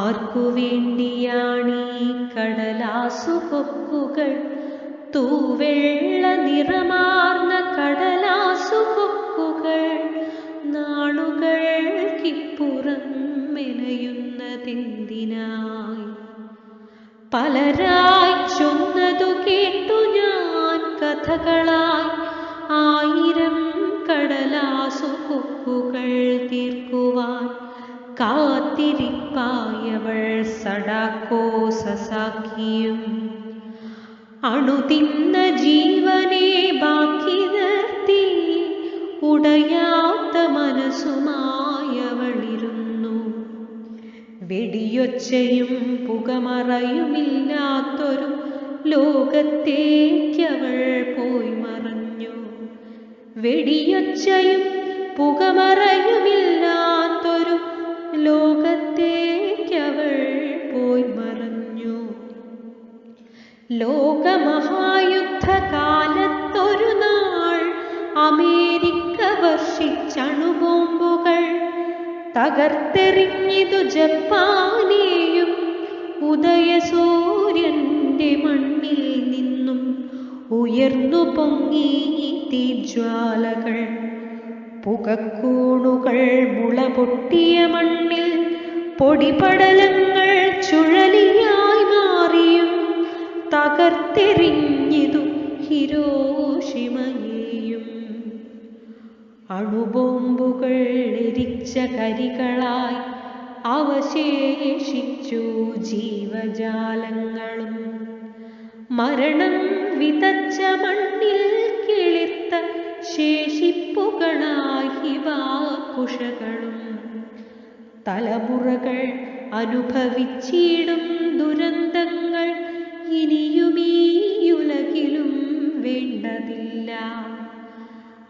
ആർക്കു വേണ്ടിയാണീ കടലാസു കൊക്കുകൾ തൂവെള്ള നിറമാർന്ന കടലാസു നാളുകൾ കിപ്പുറം മെനയുന്നതെന്തിനായി പലരായി ചൊന്നതു കേട്ടു ഞാൻ കഥകളായി. ആയിരം കടലാസു കൊക്കുകൾ തീർക്കുവാൻ കാത്തിരിപ്പായവൾ സടാക്കോ സസാക്കിയും. അണുതിന്ന ജീവനെ ബാക്കി നിർത്തി. ഉടയാത്ത മനസ്സുമായവളിരുന്നു. വെടിയൊച്ചയും പുകമറയുമില്ലാത്തൊരു ലോകത്തേക്കവൾ പോയി മറഞ്ഞു. വെടിയൊച്ചയും പുകമറയുമില്ലാത്തൊരു ലോകമഹായുദ്ധകാലത്തൊരു നാൾ അമേരിക്ക വർഷിച്ചണുബോംബുകൾ തകർത്തെറിഞ്ഞിതു ജപ്പാനെയും ഉദയസൂര്യന്റെ മണ്ണിൽ നിന്നും ഉയർന്നു പൊങ്ങി തീജ്വാലകൾ. പുകക്കൂണുകൾ മുള പൊട്ടിയ മണ്ണിൽ പൊടിപടലങ്ങൾ തകർത്തെറിഞ്ഞിതു ഹിരോഷിമയെയും. അണുബോംബുകൾ എരിച്ച കരികളായി അവശേഷിച്ചു ജീവജാലങ്ങളും. മരണം വിതച്ച മണ്ണിൽ കിളിർത്ത ശേഷിപ്പുകളായി വാക്കുഷകളും തലമുറകൾ അനുഭവിച്ചിടും ദുരന്തങ്ങൾ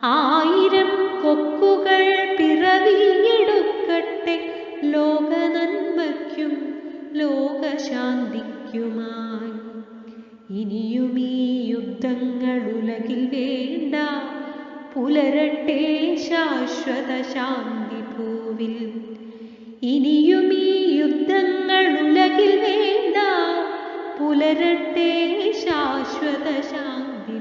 ആയിരം കൊക്കുകൾ പിറവിയെടുക്കട്ടെ ലോകനന്മയ്ക്കും ലോകശാന്തിക്കുമായി. ഇനിയും ഈ യുദ്ധങ്ങൾ ഉലകിൽ വേണ്ട. പുലരട്ടെ ശാശ്വത ശാന്തി പൂവിൽ ഇനിയും ഈ യുദ്ധങ്ങൾ ഉലകിൽ വേണ്ട. പുലരട്ടെ ശാശ്വത ശാന്തി